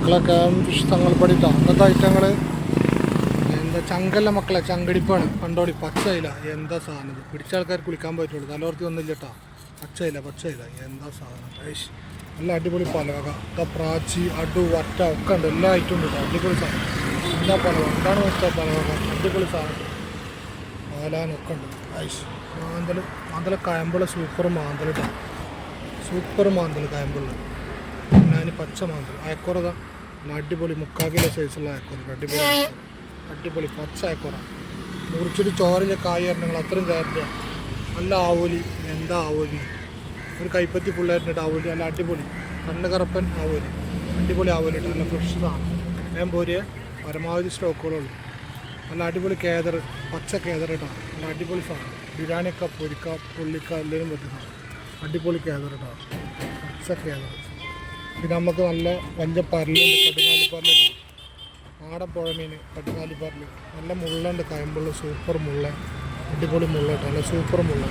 മക്കളൊക്കെ ഫിഷ് പഠിക്കാം അങ്ങനത്തെ ഐറ്റങ്ങൾ എന്താ ചങ്കല്ല മക്കളെ ചങ്കടിപ്പാണ്. കണ്ടോടി പച്ചയില. എന്താ സാധനം പിടിച്ച ആൾക്കാർ കുളിക്കാൻ പറ്റുള്ളൂ തലോർത്തി ഒന്നുമില്ല കേട്ടോ പച്ചയില പച്ചയില. എന്താ സാധനം നല്ല അടിപൊളി പലവക. എന്താ പ്രാച്ചി അടു വറ്റ ഒക്കെ ഉണ്ട്. എല്ലാ ഐറ്റം ഉണ്ട്. കേട്ടോ അടിപൊളി സാധനം. എന്താ പലവക? എന്താണ് വെച്ചാൽ പലവക? അടിപൊളി സാധനം. പാലാനൊക്കെ ഉണ്ട്. ഐഷ് മാന്തൽ മാന്തല കയമ്പുള്ള സൂപ്പർ മാന്തൽ കേട്ടോ സൂപ്പർ മാന്തൽ കയമ്പുള്ള. ഞാൻ പച്ച മാന്തൽ അയക്കുറതാ. അടിപൊളി അടിപൊളി മുക്കാക്കിലെ സൈസുള്ള അയക്കുറ. അടിപൊളി അടിപൊളി പച്ച അയക്കുറ. മുറിച്ചിട്ട് ചോറിന്റെ കായ് ഇറങ്ങങ്ങൾ അത്രയും ചേർത്ത് നല്ല ആവോലി എന്താ ആവോലി? ഒരു കൈപ്പത്തി ഫുള്ളായിട്ട് ആവോലി. നല്ല അടിപൊളി. കണ്ണ് കറപ്പൻ ആവോലി. അടിപൊളി ആവോലി ഇട്ട് നല്ല ഫ്രഷ് സാധനം. ഞാൻ പോരിയ പരമാവധി സ്റ്റോക്കുകളുള്ളൂ നല്ല അടിപൊളി കേദർ പച്ച കേദർ ഇട്ടാണ് നല്ല അടിപൊളി സാധനം. ബിരിയാണിയൊക്കെ പൊരിക്ക പുള്ളിക്ക എല്ലാവരും പറ്റുന്ന അടിപൊളി കേദർ ഇട്ടാണ് പച്ച കേദർ. പിന്നെ നമുക്ക് നല്ല വഞ്ചപ്പരലുണ്ട് കടുങ്ങാലിപ്പരൽ ആടപ്പുഴ മീൻ കടുങ്ങാലിപ്പരൽ നല്ല മുള്ളുണ്ട് കയമ്പുള്ള സൂപ്പർ മുള്ള അടിപൊളി മുള്ളട്ടോ നല്ല സൂപ്പർ മുള്ള.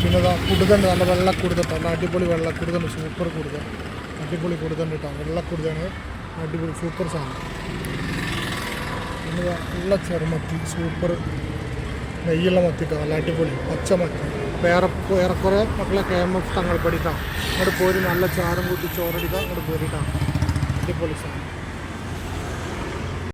പിന്നെ കുടുതണ്ട് നല്ല വെള്ള കുടുതട്ടോ നല്ല അടിപൊളി വെള്ള കുടുതുണ്ട് സൂപ്പർ കുടുത അടിപൊളി കുടുതുണ്ട് കേട്ടോ വെള്ള കുടുതാണ് അടിപൊളി സൂപ്പർ സാധനം. പിന്നെ ഉള്ള ചെറുമത്തി സൂപ്പർ നെയ്യുള്ള മത്തിട്ടോ നല്ല അടിപൊളി പച്ച വേറെ ഏറെക്കുറെ മക്കളെ കെ എം എഫ് തങ്ങൾ പഠിക്കാം അങ്ങോട്ട് പോരി നല്ല ചാരം കൂട്ടി ചോറടിക്കാം അങ്ങോട്ട് പോരിട്ടാണ് അടിപൊളി സാധനം.